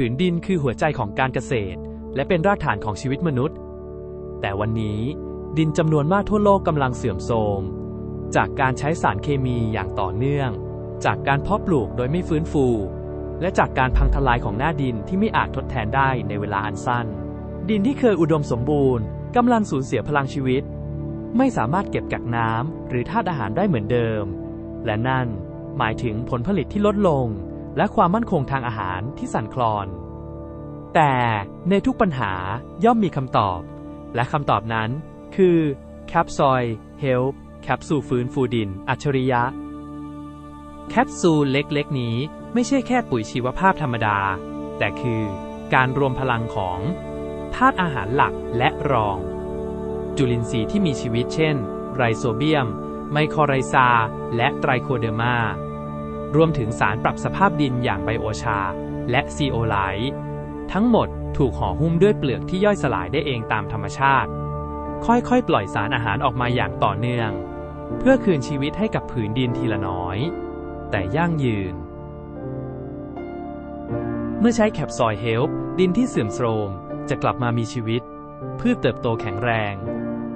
ผืนดินคือหัวใจของการเกษตร และเป็นรากฐานของชีวิตมนุษย์ แต่วันนี้ดินจำนวนมากทั่วโลกกำลังเสื่อมโทรม จากการใช้สารเคมีอย่างต่อเนื่อง จากการเพาะปลูกโดยไม่ฟื้นฟู และจากการพังทลายของหน้าดินที่ไม่อาจทดแทนได้ในเวลาอันสั้น ดินที่เคยอุดมสมบูรณ์กำลังสูญเสียพลังชีวิต ไม่สามารถเก็บกักน้ำหรือธาตุอาหารได้เหมือนเดิม และนั่นหมายถึงผลผลิตที่ลดลง และความมั่นคงทางอาหารที่สั่นคลอน แต่ในทุกปัญหาย่อมมีคำตอบ และคำตอบนั้นคือ Capsoi Help แคปซูลฟื้นฟูดิน อัจฉริยะ แคปซูลเล็กๆ นี้ไม่ใช่แค่ปุ๋ยชีวภาพธรรมดา แต่คือการรวมพลังของธาตุอาหารหลักและรอง จุลินทรีย์ที่มีชีวิตเช่น ไรโซเบียม ไมโครไรซา และไตรโคเดอร์มา รวมถึงสารปรับสภาพดินอย่างไบโอชา และซีโอไลท์ทั้งหมดถูกห่อหุ้มด้วยเปลือกที่ย่อยสลายได้เองตามธรรมชาติ ค่อยๆ ปล่อยสารอาหารออกมาอย่างต่อเนื่อง เพื่อคืนชีวิตให้กับผืนดินทีละน้อย แต่ยั่งยืน เมื่อใช้แคปซอยเฮลป์ดินที่เสื่อมโทรมจะกลับมามีชีวิต พืชเติบโตแข็งแรง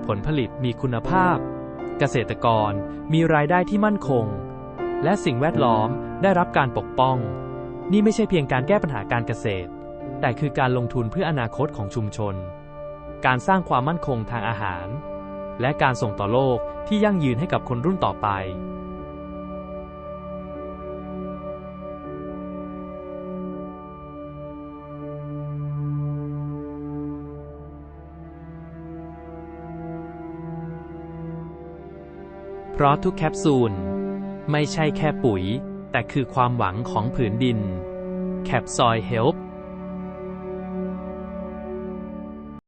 ผลผลิตมีคุณภาพ เกษตรกรมีรายได้ที่มั่นคง และสิ่งแวดล้อมได้รับการปกป้อง นี่ไม่ใช่เพียงการแก้ปัญหาการเกษตร แต่คือการลงทุนเพื่ออนาคตของชุมชน การสร้างความมั่นคงทางอาหาร และการส่งต่อโลกที่ยั่งยืนให้กับคนรุ่นต่อไปเพราะทุกแคปซูล ไม่ใช่แค่ปุ๋ย แต่คือความหวังของผืนดิน แคปซอยเฮลป์